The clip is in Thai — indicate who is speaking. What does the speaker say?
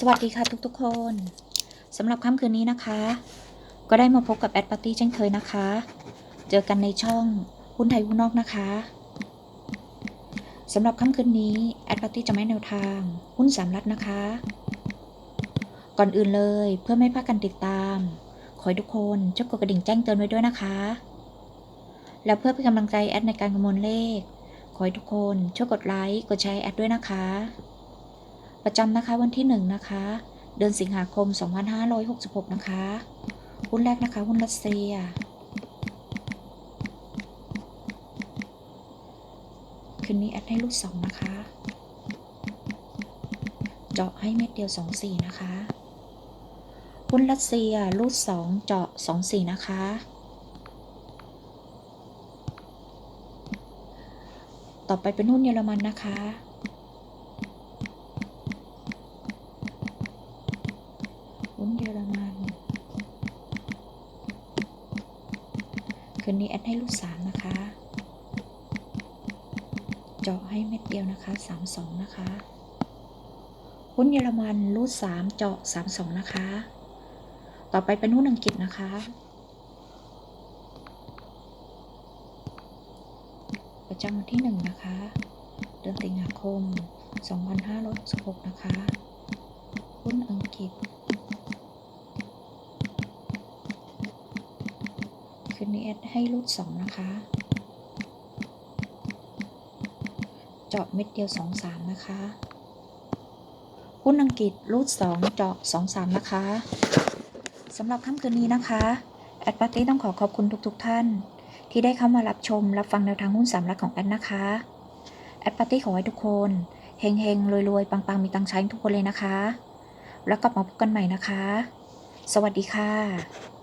Speaker 1: สวัสดีค่ะทุกๆคนสำหรับค่ำคืนนี้นะคะ ก็ได้มาพบกับแอดปาร์ตี้เช่นเคยนะคะ เจอกันในช่องหุ้นไทยหุ้นนอกนะคะสำหรับค่ำคืนนี้แอดปาร์ตี้จะไม่แนวทางหุ้นสามรัฐนะคะ ก่อนอื่นเลยเพื่อไม่พลาดกันติดตาม ขอให้ทุกคนช่วยกดกระดิ่งแจ้งเตือนไว้ด้วยนะคะ แล้วเพื่อเป็นกำลังใจแอดในการคำนวณเลข ขอให้ทุกคนช่วยกดไลค์กดแชร์แอดด้วยนะคะ ประจำนะคะวันที่ 1 นะคะ เดือนสิงหาคม 2566 นะคะ หุ้นแรกนะคะ หุ้นรัสเซียคืนนี้แอดให้ลูกสองนะคะ เจาะให้เม็ดเดียว24นะคะหุ้นรัสเซียรูด2เจาะ24นะคะ ต่อไปเป็นหุ้นเยอรมันนะคะ เยอรมันคืนนี้แอดให้ลูกสามนะคะ เจาะให้เม็ดเดียวนะคะสามสองนะคะหุ้นเยอรมันรูดสามเจาะสามสองนะคะ ต่อไปเป็นหุ้นอังกฤษนะคะประจำวันที่หนึ่งนะคะ เดือนสิงหาคม 2566 นะคะ หุ้นอังกฤษ คืนนี้แอดให้รูดสองนะคะ เจาะเม็ดเดียวสองสามนะคะหุ้นอังกฤษรูดสองเจาะสองสามนะคะสำหรับค่ำคืนนี้นะคะ แอดปาร์ตี้ต้องขอขอบคุณทุกๆทท่าน ที่ได้เข้ามารับชมรับฟังแนวทางหุ้นสามรัฐของแอดนะคะ แอดปาร์ตี้ขอให้ทุกคนเฮงเฮงรวยรวยๆ ปังๆ มีตังค์ใช้ทุกคนเลยนะคะ แล้วกลับมาพบกันใหม่นะคะ สวัสดีค่ะ